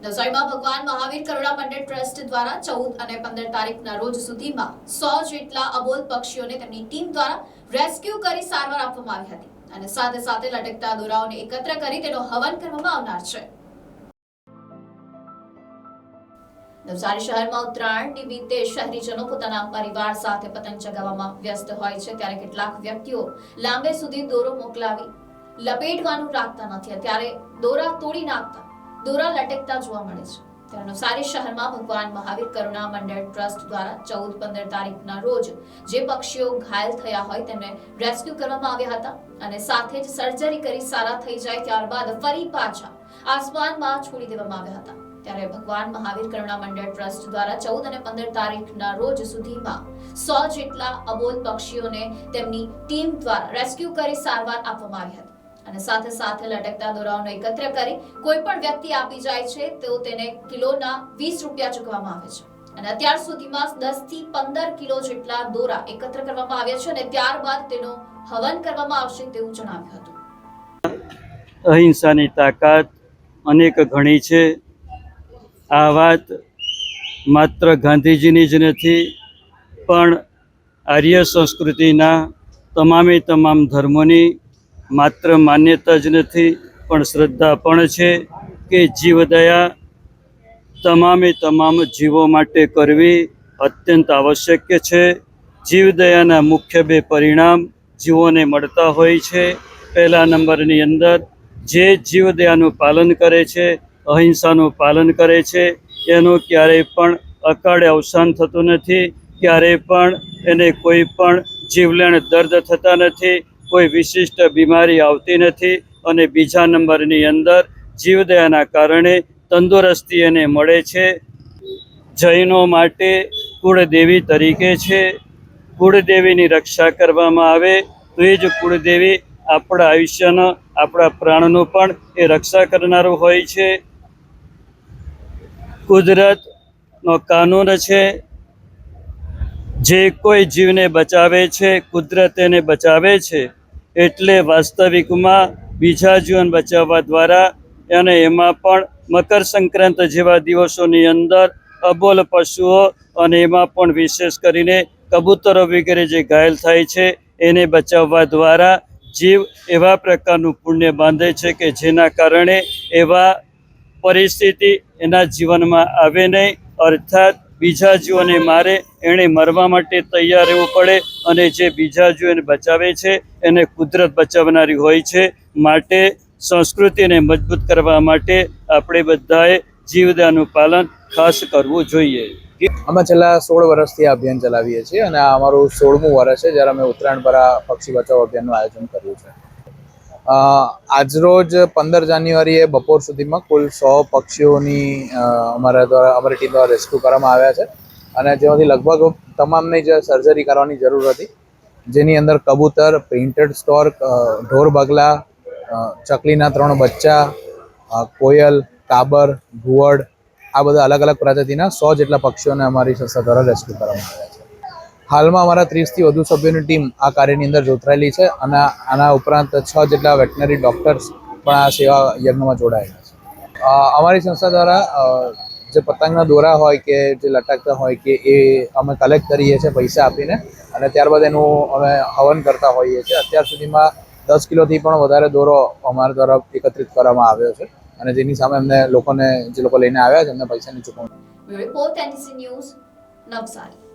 નવસારીમાં ભગવાન મહાવીર કરુણા મંડળ ટ્રસ્ટ દ્વારા ચૌદ અને પંદર તારીખના રોજ સુધીમાં સો જેટલા અબોલ પક્ષીઓને તેમની ટીમ દ્વારા રેસ્ક્યુ કરી સારવાર આપવામાં આવી હતી અને સાથે સાથે લટકતા દોરાઓને એકત્ર કરી તેનો હવન કરવામાં આવનાર છે. નવસારી શહેરમાં ઉત્તરાયણ નિમિત્તે શહેરીજનો પોતાના પરિવાર સાથે પતંગ ચગાવવામાં વ્યસ્ત હોય છે ત્યારે કેટલાક વ્યક્તિઓ લાંબે સુધી દોરો મોકલાવી લપેટવાનું રાખતા નથી. ત્યારે દોરા તોડી નાખતા દોરા લટકતા જોવા મળે છે. ત્યારે નવસારી શહેરમાં ભગવાન મહાવીર કરુણા મંડળ ટ્રસ્ટ દ્વારા ચૌદ પંદર તારીખના રોજ જે પક્ષીઓ ઘાયલ થયા હોય તેમને રેસ્ક્યુ કરવામાં આવ્યા હતા અને સાથે જ સર્જરી કરી સારા થઈ જાય ત્યારબાદ ફરી પાછા આસમાનમાં છોડી દેવામાં આવ્યા હતા. ત્યારે ભગવાન મહાવીર કરુણા મંડળ ટ્રસ્ટ દ્વારા ચૌદ અને પંદર તારીખના રોજ સુધીમાં સો જેટલા અબોલ પક્ષીઓને તેમની ટીમ દ્વારા રેસ્ક્યુ કરી સારવાર આપવામાં આવી હતી. અને સાથે સાથે લટકતા દોરાઓને એકત્ર કરી કોઈ પણ વ્યક્તિ આપી જાય છે તો તેને કિલોના વીસ રૂપિયા ચૂકવવામાં આવે છે. અને અત્યાર સુધીમાં દસથી પંદર કિલો જેટલા દોરા એકત્ર કરવામાં આવ્યા છે અને ત્યારબાદ તેનો હવન કરવામાં આવશે તેવું જણાવ્યું હતું. અહિંસાની તાકાત અનેક ઘણી છે. આ વાત માત્ર ગાંધીજીની જ નથી, પણ આર્ય સંસ્કૃતિના તમામે તમામ ધર્મોની માત્ર માન્યતા જ નથી, પણ શ્રદ્ધા પણ છે કે જીવદયા તમામે તમામ જીવો માટે કરવી અત્યંત આવશ્યક છે. જીવદયાના મુખ્ય બે પરિણામ જીવોને મળતા હોય છે. પહેલા નંબરની અંદર જે જીવદયાનું પાલન કરે છે, અહિંસાનું પાલન કરે છે, એનું ક્યારેય પણ અકાળે અવસાન થતું નથી, ક્યારેય પણ એને કોઈ પણ જીવલેણ દર્દ થતા નથી કોઈ વિશિષ્ટ બીમારી આવતી નથી અને બીજા નંબરની અંદર જીવદયાના કારણે તંદુરસ્તી એને મળે છે. જૈનો માટે કુળદેવી તરીકે છે. કુળદેવીની રક્ષા કરવામાં આવે તો એ જ કુળદેવી આપણા આયુષ્યનો, આપણા પ્રાણનું પણ એ રક્ષા કરનારું હોય છે. કુદરતનો કાનૂન છે. જે કોઈ જીવને બચાવે છે, કુદરત એને બચાવે છે. એટલે વાસ્તવિકમાં બીજા જીવન બચાવવા દ્વારા અને એમાં પણ મકર સંક્રાંત જેવા દિવસોની અંદર અબોલ પશુઓ અને એમાં પણ વિશેષ કરીને કબૂતરો વગેરે જે ઘાયલ થાય છે, એને બચાવવા દ્વારા જીવ એવા પ્રકારનું પુણ્ય બાંધે છે કે જેના કારણે એવા પરિસ્થિતિ એના જીવનમાં આવે નહીં. અર્થાત બીજા જીવોને મારે એણે મરવા માટે તૈયાર રહેવું પડે અને જે બીજા જીવોને બચાવે છે, એને કુદરત બચાવનારી હોય છે, માટે સંસ્કૃતિને મજબૂત કરવા માટે આપણે બધાએ જીવદાનું પાલન ખાસ કરવું જોઈએ. અમે છેલ્લા સોળ વર્ષથી આ અભિયાન ચલાવીએ છીએ અને આ અમારું સોળમું વર્ષ છે, જ્યારે અમે ઉત્તરાયણ પર આ પક્ષી બચાવ અભિયાનનું આયોજન કર્યું છે. આજરોજ પંદર જાન્યુઆરીએ બપોર સુધીમાં કુલ સો પક્ષીઓની અમારા દ્વારા, અમારી ટીમ દ્વારા રેસ્ક્યુ કરવામાં આવ્યા છે. અને જેમાંથી લગભગ તમામની જે સર્જરી કરવાની જરૂર હતી, જેની અંદર કબૂતર પ્રિન્ટેડ સ્ટોર્ક ઢોર બગલા ચકલીના ત્રણ બચ્ચા કોયલ, કાબર ઘુવડ આ બધા અલગ અલગ પ્રજાતિના સો જેટલા પક્ષીઓને અમારી સંસ્થા દ્વારા રેસ્ક્યુ કરવામાં આવ્યા છે. હાલમાં અમારા ત્રીસથી વધુ સભ્યોની ટીમ આ કાર્યની અંદર જોતરાયેલી છે અને આના ઉપરાંત છ જેટલા વેટનરી ડૉક્ટર્સ પણ આ સેવા યજ્ઞમાં જોડાયેલા છે. અમારી સંસ્થા દ્વારા જે પતંગના દોરા હોય કે જે લટકતા હોય કે એ અમે કલેક્ટ કરીએ છીએ પૈસા આપીને અને ત્યારબાદ એનું અમે હવન કરતા હોઈએ છીએ. અત્યાર સુધીમાં દસ કિલોથી પણ વધારે દોરો અમારા દ્વારા એકત્રિત કરવામાં આવ્યો છે અને જેની સામે અમને લોકોને, જે લોકો લઈને આવ્યા છે, એમને પૈસાની ચૂકવણી. Report NC news Navsari